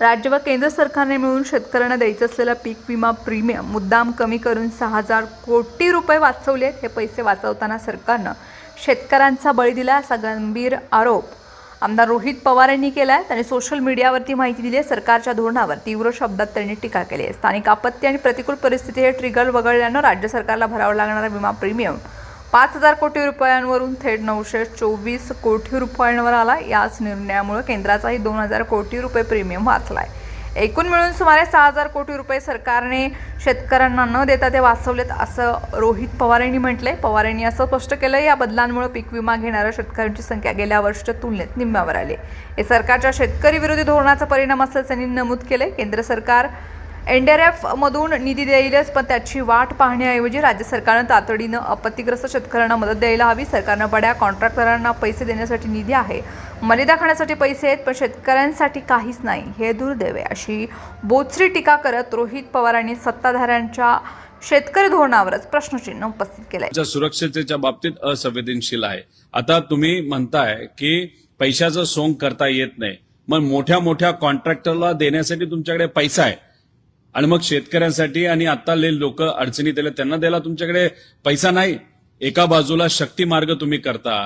राज्य व केंद्र सरकारने मिळून शेतकऱ्यांना द्यायचं असलेला पीक विमा प्रीमियम मुद्दाम कमी करून सहा हजार कोटी रुपये वाचवलेत हे पैसे वाचवताना सरकारनं शेतकऱ्यांचा बळी दिला असा गंभीर आरोप आमदार रोहित पवार यांनी केला आहे त्यांनी सोशल मीडियावरती माहिती दिली आहे. सरकारच्या धोरणावर तीव्र शब्दात त्यांनी टीका केली आहे. स्थानिक आपत्ती आणि प्रतिकूल परिस्थिती हे ट्रिगर वगळल्यानं राज्य सरकारला भरावं लागणारा विमा प्रीमियम पाच हजार कोटी रुपयांवरून थेट नऊशे चोवीस कोटी रुपयांवर आला. याच निर्णयामुळे केंद्राचाही दोन हजार कोटी रुपये प्रीमियम वाचला आहे एकूण मिळून सुमारे सहा हजार कोटी रुपये सरकारने शेतकऱ्यांना न देता ते वाचवलेत असं रोहित पवार यांनी म्हटलंय. पवार यांनी असं स्पष्ट केलं या बदलांमुळे पीक विमा घेणाऱ्या शेतकऱ्यांची संख्या गेल्या वर्षाच्या तुलनेत निम्म्यावर आली हे सरकारच्या शेतकरी विरोधी धोरणाचा परिणाम असल्याचं त्यांनी नमूद केले केंद्र सरकार एन डी आर मधून निधी देईलच पण त्याची वाट पाहण्याऐवजी राज्य सरकारनं तातडीनं आपत्तीग्रस्त शेतकऱ्यांना मदत द्यायला हवी. सरकारनं बड्या कॉन्ट्रॅक्टरांना पैसे देण्यासाठी निधी आहे. मर्यादा खाण्यासाठी पैसे आहेत पण शेतकऱ्यांसाठी काहीच नाही. हे दुर्दैवे अशी बोचरी टीका करत रोहित पवारांनी सत्ताधाऱ्यांच्या शेतकरी धोरणावरच प्रश्नचिन्ह उपस्थित केलंय. च्या बाबतीत असंवेदनशील आहे. आता तुम्ही म्हणताय की पैशाचं सोंग करता येत नाही. मग मोठ्या मोठ्या कॉन्ट्रॅक्टरला देण्यासाठी तुमच्याकडे पैसा आहे. आणि मग शेतकऱ्यांसाठी आणि आता लोक अडचणीत आले त्यांना द्यायला तुमच्याकडे पैसा नाही. एका बाजूला शक्ती मार्ग तुम्ही करता.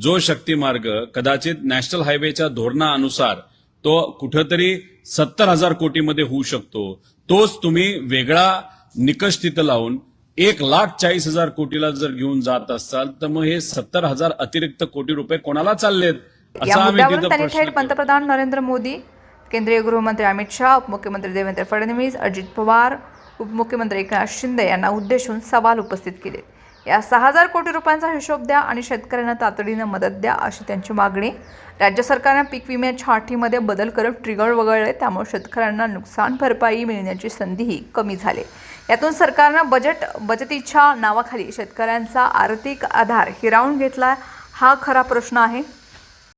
जो शक्ती मार्ग कदाचित नॅशनल हायवेच्या धोरणानुसार तो कुठंतरी सत्तर हजार कोटीमध्ये होऊ शकतो. तोच तुम्ही वेगळा निकष तिथं लावून एक लाख चाळीस हजार कोटीला जर घेऊन जात असाल तर मग हे सत्तर हजार अतिरिक्त कोटी रुपये कोणाला चाललेत? असा आम्ही. पंतप्रधान नरेंद्र मोदी केंद्रीय गृहमंत्री अमित शहा उपमुख्यमंत्री देवेंद्र फडणवीस अजित पवार उपमुख्यमंत्री एकनाथ शिंदे यांना उद्देशून सवाल उपस्थित केले. या सहा हजार कोटी रुपयांचा हिशोब द्या आणि शेतकऱ्यांना तातडीनं मदत द्या अशी त्यांची मागणी. राज्य सरकारनं पीक विम्याच्या अटीमध्ये बदल करत ट्रिगर वगळले त्यामुळे शेतकऱ्यांना नुकसान भरपाई मिळण्याची संधीही कमी झाली. यातून सरकारनं बजेट बचतीच्या नावाखाली शेतकऱ्यांचा आर्थिक आधार हिरावून घेतला. हा खरा प्रश्न आहे.